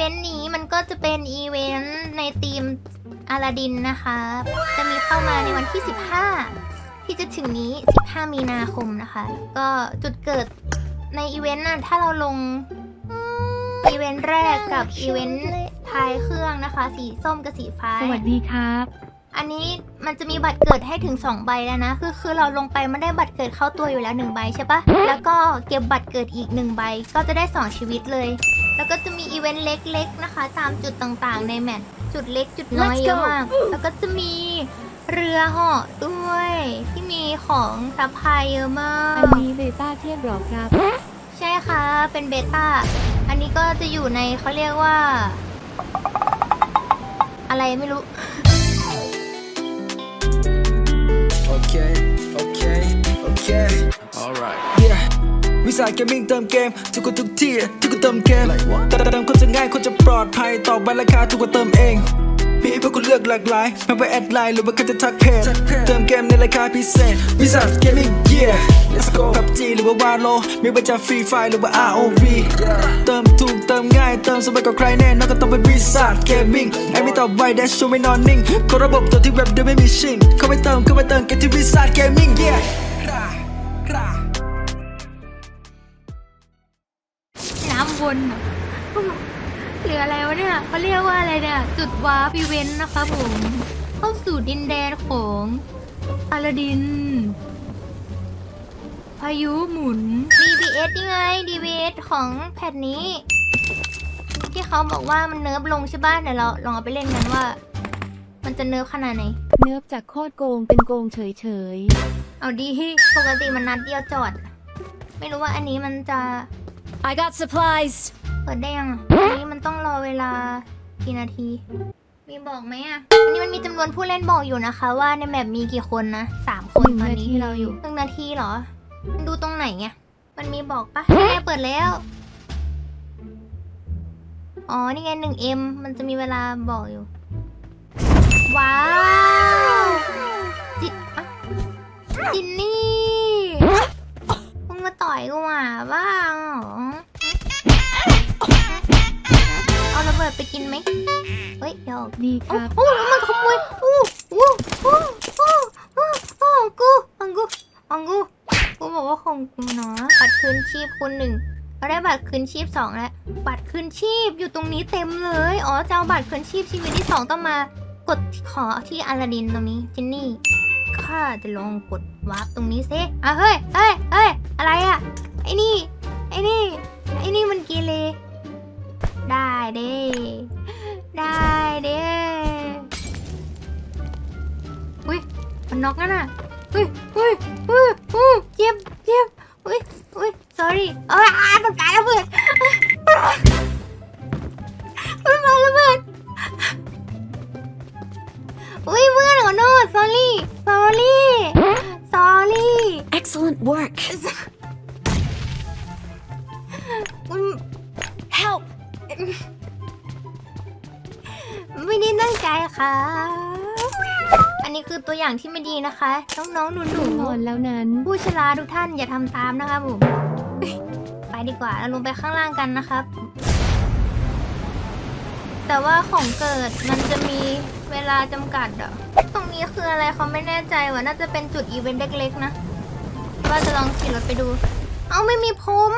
วนต์นี้มันก็จะเป็นอีเวนต์ในทีมอาลาดินนะคะ จะมีเข้ามาในวันที่ 15 ที่จะถึงนี้ 15 มีนาคมนะคะ ก็จุดเกิดในอีเวนต์น่ะถ้าเราลงอืมอีเวนต์แรกกับอีเวนต์ทายเครื่องนะคะ สีส้มกับสีฟ้า สวัสดีครับ อันนี้มันจะมีบัตรเกิดให้ถึง 2 ใบแล้วนะ คือคือเราลงไปมันได้บัตรเกิดเข้าตัวอยู่แล้ว 1 ใบใช่ปะแล้วก็เก็บบัตรเกิดอีก 1 ใบก็จะได้ 2 ชีวิตเลย แล้วก็จะมีอีเวนต์เล็กๆนะคะ ตามจุดต่างๆ ในแมตช์จุดเล็กจุดน้อย Let's เยอะ go มาก แล้วก็จะมีเรือเหาะด้วย ที่มีของซัพพลายเยอะมาก อันนี้เบต้าเทียบหรอครับ ใช่ค่ะ เป็นเบต้า อันนี้ก็จะอยู่ในเขาเรียกว่า อะไรไม่รู้ Okay, okay, สาหกิจมิ่งเติมเกม ทุกคนทุกที่ทุกคนเติมเกมแต่เติมคนจะง่ายคนจะปลอดภัยต่อไปราคาทุกคนเติมเองมีให้พวกคุณเลือกหลากหลายไม่ว่าแอดไลน์หรือว่าคุณจะทักเพจเติมเกมในราคาพิเศษวิสาหกิจมิ่ง yeah let's go กับจีหรือว่าวาโลไม่ว่าจะฟรีไฟหรือว่า ROV เติมถูกเติมง่ายเติมสบายกับใครแน่นอนก็ต้องเป็นวิสาหกิจมิ่งไอ้ไม่ตอบไวแดชชูไม่นอนนิ่งกดระบบตัวที่เว็บเดิมไม่มีชิงเข้าไปเติมเข้าไปเติมเกันที่วิสาหกิจมิ่ง yeah น้ำว นอะเหลืออะไรวะเนี่ยเขาเรียกว่าอะไรเนี่ย จุดวาร์ปอีเวนต์นะคะผม เข้าสู่ดินแดนของอาลาดิน พายุหมุน DBS ยังไง DBS ของแพทนี้ ที่เขาบอกว่ามันเนิร์ฟลงใช่ป่ะเดี๋ยวเราลองเอาไปเล่นกันว่า มันจะเนิร์ฟขนาดไหน เนิร์ฟจากโคตรโกงเป็นโกงเฉยเอาดีปกติมันนัดเดียวจอด ไม่รู้ว่าอันนี้มันจะ I got supplies. เปิดได้ยังอะอันนี้มันต้องรอเวลากี่นาที มีบอกไหมอะอันนี้มันมีจำนวนผู้เล่นบอกอยู่นะคะ ว่าในแมปมีกี่คนนะสามคนตอนนี้ที่เราอยู่หนึ่งนาทีเหรอ มันดูตรงไหนไง มันมีบอกปะนี่ไงเปิดแล้ว อ๋อ นี่ไงหนึ่งเอ็มมันจะมีเวลาบอกอยู่ ว้าว จิอะจินนี่ มึงมาต่อยกูอะบ้าเหรอเอาระเบิดไปกินไหมเฮ้ยเดี๋ยวๆดีคโอ้รับโหแล้วมันขโมยโอ้โหโอ้โหโอ้โหของกูของกูของกูกูบอกว่าของกูเนาะบัตรคืนชีพคุณหนึ่งเราได้บัตรคืนชีพสองแล้วบัตรคืนชีพอยู่ตรงนี้เต็มเลยอ๋อจะเอาบัตรคืนชีพชีวิตที่สองต้องมากดขอที่อลาดินตรงนี้จินนี่ข้าจะลองกดวาร์ปตรงนี้ซิอะเฮ้ยเฮ้ยเฮ้ย อะไรอะไอ้นี่ ไอ้นี่ ไอ้นี่มันกีเลได้เด้ ได้เด้อุ้ย มันน็อกนั่นน่ะอุ้ยอุ้ยอุ้ยอุ้ยเจ็บเจ็บอุ้ยอุ้ย sorry เอ้ยอ่ามันกลายระเบิดมันมาระเบิดอุ้ยเพื่อนขอโทษ sorry sorry sorry Excellent work. อืม Help. ไม่ได้ตั้งใจค่ะ อันนี้คือตัวอย่างที่ไม่ดีนะคะ น้องๆหนูนอนแล้วนั้น ๆผู้ชราทุกท่านอย่าทำตามนะคะผมเอ้ยไปดีกว่าเราลงไปข้างล่างกันนะครับ แต่ว่าของเกิดมันจะมีเวลาจำกัดอะตรงนี้คืออะไรเขาไม่แน่ใจว่าน่าจะเป็นจุดอีเวนต์เล็กๆนะ ว่าจะลองขี่รถไปดู เอาไม่มีพรม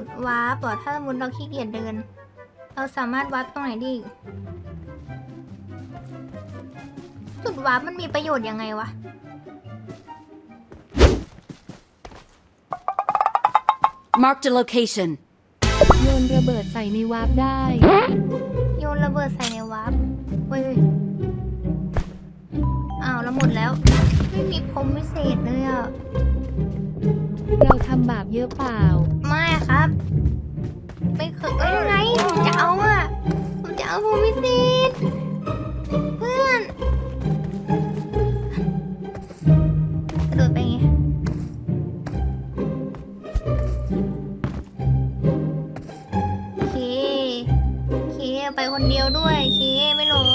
จุดวาร์ปเหรอถ้าสมมติเราขี้เกียจเดิน เราสามารถวาร์ปตรงไหนไดีจุดวาร์ปมันมีประโยชน์ยังไงวะ Marked a location. โยนระเบิดใส่ในวาร์ปได้ โยนระเบิดใส่ในวาร์ปเฮ้ยอ้าวแล้วหมดแล้ว ไม่มีพรมวิเศษเลยอะ เราทำบาปเยอะเปล่า ไม่ครับ ไม่เคยเอ้ยยังไงผมจะเอาอะผมจะเอาพรมวิเศษเพื่อนกระโดดไปไงโอเคโอเคไปคนเดียวด้วยโอเคไม่หลง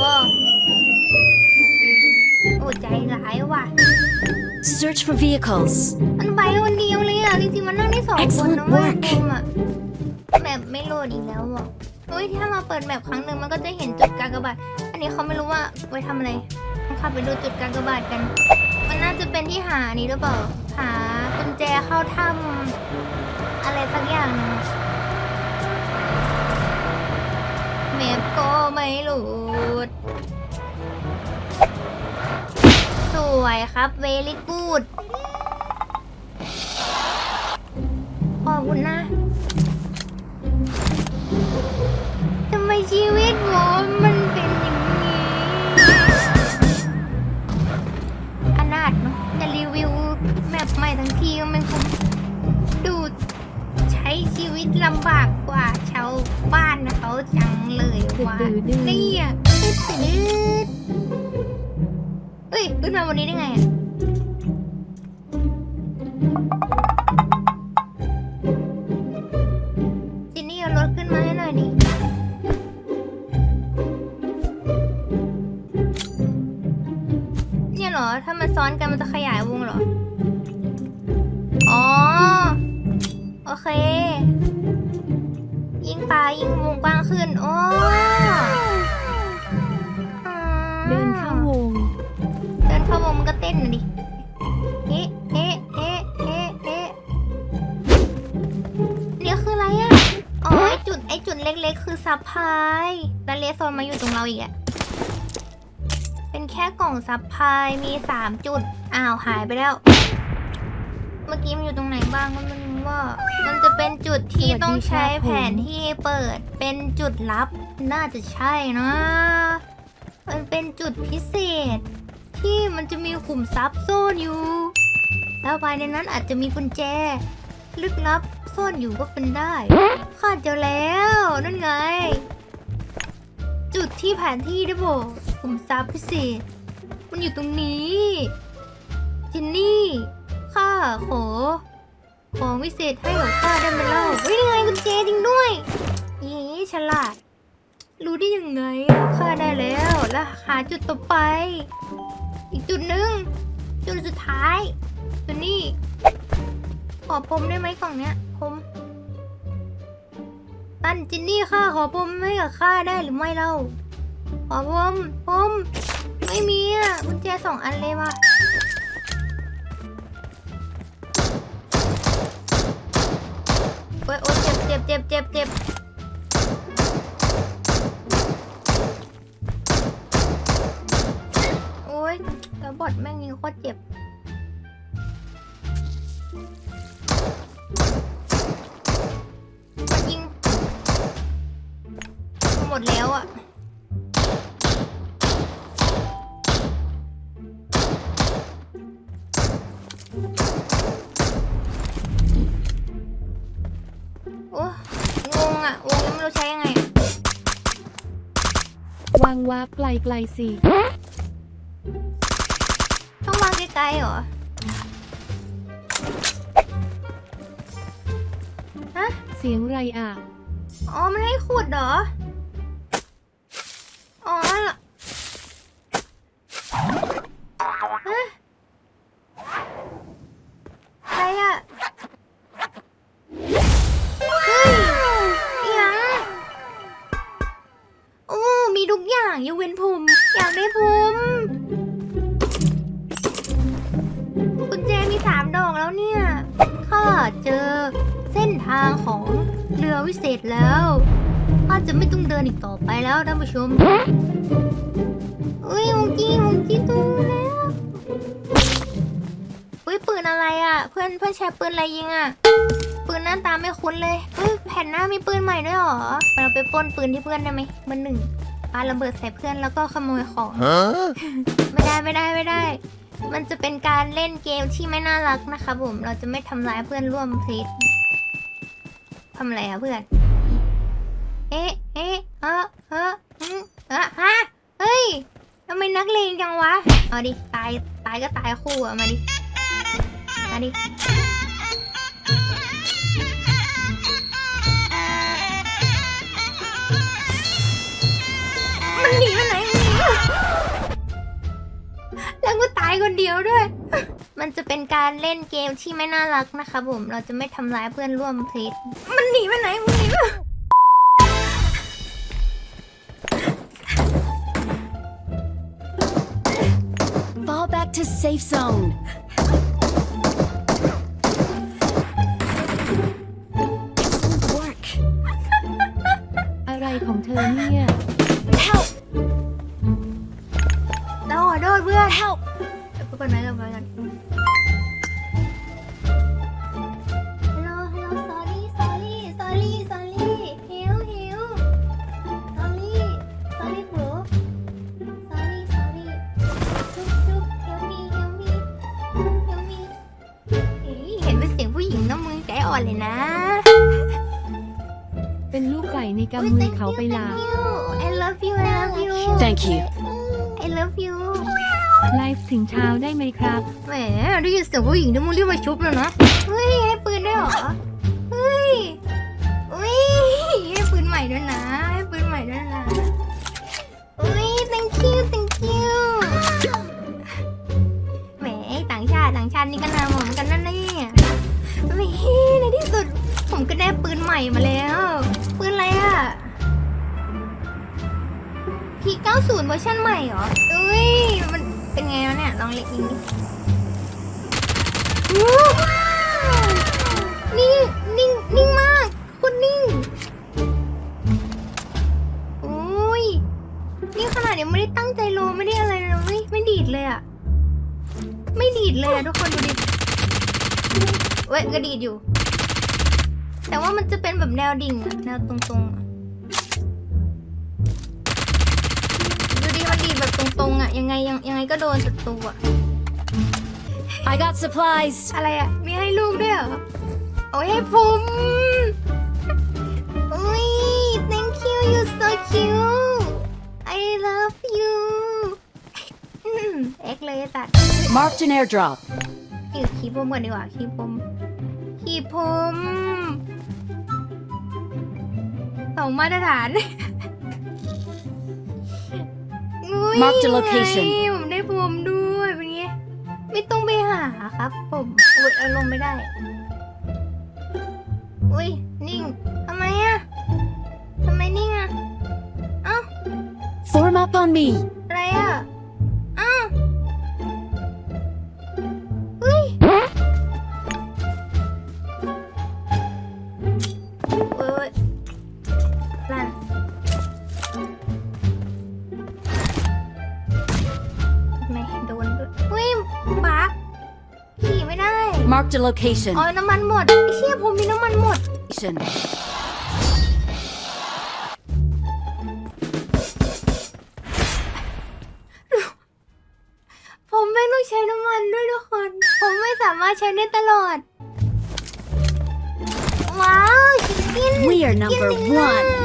โอ้ใจร้ายว่ะ Search for vehicles. มันไปคนเดียวเลยอะจริงๆมันนั่งได้สองคน Excellent นะเว้ย work ภูมิอะแหมหลดอีกแล้วอะเฮ้ยถ้ามาเปิดแมปครั้งหนึ่งมันก็จะเห็นจุดกากบาทอันนี้เขาไม่รู้ว่าไว้ทำอะไรต้องขับไปดูจุดกากบาทกัน มันน่าจะเป็นที่หานี้หรือเปล่าหากุญแจเข้าถ้ำอะไรสักอย่างหนึงอะแมปก็ไม่หลุดสวยครับเวลี่กูด คุณนะทำไมชีวิตผมมันเป็นอย่างนี้อนาถเนอะจะรีวิวแมปใหม่ทั้งทีมันคงดูใช้ชีวิตลำบากกว่าชาวบ้านนะเขาจังเลยว่ะดื้อๆเนี่ยตึ๊ดตึ๊ดเฮ้ยขึ้นมาวันนี้ได้ไงอะ เนี่ยเหรอ ถ้ามันซ้อนกันมันจะขยายวงเหรอ อ๋อ โอเค ยิ่งปลายิ่งวงกว้างขึ้น โอ้เดินเข้าวง เดินเข้าวงมันก็เต้นน่ะดิ เอ๊ะ เอ๊ะ เอ๊ะ เอ๊ะ เอ๊ะเนี่ยคืออะไรอะอ๋อไอจุดไอจุดเล็กๆ คือซับพลายแล้วเลสโซนมาอยู่ตรงเราอีกอะ เป็นแค่กล่องซับพลายมีสามจุด อ้าวหายไปแล้ว เมื่อกี้มันอยู่ตรงไหนบ้างก็ไม่รู้ว่า มันจะเป็นจุดที่ต้องใช้แผนที่เปิด เป็นจุดลับ น่าจะใช่นะ มันเป็นจุดพิเศษ ที่มันจะมีขุมทรัพย์ซ่อนอยู่ แล้วภายในนั้นอาจจะมีกุญแจ ลึกลับซ่อนอยู่ก็เป็นได้ข้าเจอแล้วนั่นไง ที่แผนที่ด้บอกขุมทรัพย์พิเศษ มันอยู่ตรงนี้จินนี่ข้าขอของวิเศษให้กับข้าได้ไหมเล่าเฮ้ยนี่ไงกุญแจจริงด้วยยี่ฉลาด รู้ได้ยังไงข้าได้แล้วแล้วหาจุดต่อไป อีกจุดหนึ่งจุดสุดท้ายตัวนี้ขอพรมได้ไหมกล่องเนี้ยพรมตันจินนี่ข้าขอพรมให้กับข้าได้หรือไม่เล่า อพรมพรมไม่มีอะกุญแจสองอันเลยว่ะโอ๊ยโอ๊ยเจ็บเจ็บเจ็บเจ็บเจ็บโอ้ยแล้วบอดแม่งยิงโคตรเจ็บมันยิงหมดแล้วอะ วางวาร์ปไกลๆสิ ต้องวางไกลๆเหรอ ฮะ เสียงไรอะ อ๋อ มันให้ขุดเหรอ อ๋อ วิเศษแล้วข้าจะไม่ต้องเดินอีกต่อไปแล้วท่านผู้ชมเอ้ยวงจีวงจีตู้แล้วอุ้ยปืนอะไรอะ เพื่อนเพื่อนแชร์ปืนอะไรยิงอะ ปืนหน้าตาไม่คุ้นเลยเฮ้ยแผ่นหน้ามีปืนใหม่ด้วยเหรอเราไปปล้นปืนที่เพื่อนได้ไหมเบอร์หนึ่งปาระเบิดใส่เพื่อนแล้วก็ขโมยของไม่ได้ไม่ได้ไม่ได้ มันจะเป็นการเล่นเกมที่ไม่น่ารักนะคะผม เราจะไม่ทำร้ายเพื่อนร่วมเพลท ทำอะไรอะเพื่อน เอ๊ะ เอ๊ะ เออเอออืมเออฮะ เฮ้ยทำไมนักเลงจังวะ เอาดิ ตาย ตายก็ตายคู่อะมาดิ มาดิ มันหนีไปไหนมันหนีแล้วกูตายคนเดียวด้วย มันจะเป็นการเล่นเกมที่ไม่น่ารักนะคะผม เราจะไม่ทำร้ายเพื่อนร่วมเพลทมันหนีไปไหนมันหนีไป Fall back to safe zone นกำมือเขาไปลา I love you I love you Thank you. I love you ไลฟ์ถึงเช้าได้ไหมครับ แหมได้ยินเสียงผู้หญิงเดี๋ยวมึงรีบมาชุบแล้วนะ เฮ้ยให้ปืนได้วยเหรอ เฮ้ยเฮ้ยให้ปืนใหม่ด้วยนะ ให้ปืนใหม่ด้วยนะเฮ้ย thank you thank you แหมไอ้ต่างชาติต่างชาตินี่ก็นามเหมือนกันนั่นเนี่ยแหมในที่สุดผมก็ได้ปืนใหม่มาแล้ว ปืนอะไรอ่90เวอร์ชันใหม่เหรอเอ้ย มันเป็นไงวะเนี่ย ลองเล็กยิงดิว้าวนี่นิ่ง นิ่งมากโคนนิ่งโอ้ย นี่ขนาดยังไม่ได้ตั้งใจโลไม่ได้อะไรเลย ไม่ดีดเลยอะไม่ดีดเลยอะทุกคนดูดิเว้ยก็ดีดอยู่ แต่ว่ามันจะเป็นแบบแนวดิ่งอะแนวตรงๆอะ รงๆอะยังไงยังยังไงก็โดนศัตรูอะ I got supplies. อะไรอะมีให้ลูกด้วยเหรอ โอ้ยให้ผมโอ้ย thank you you so cute I love you อืมเอ็กเลยตัด Marked an airdrop. ขี่ขี่พรมก่อนดีกว่าขี่พรมขี่พรมสองมาตรฐาน Mark the location ไงผมได้พรมด้วยเป็นไงไม่ต้องไปหาครับ ผมอุ้ยเอาลงไม่ได้ อุ้ยนิ่งทำไมอะทำไมนิ่งอะเอ้า Form up on me. Marked a location. อ๋อ น้ำมันหมดไอ้เชี่ยผมมีน้ำมันหมดผมไม่ต้องใช้น้ำมันด้วยทุกคน ผมไม่สามารถใช้ได้ตลอด ว้าวชิคกิน We are number กินได้ one อยู่เ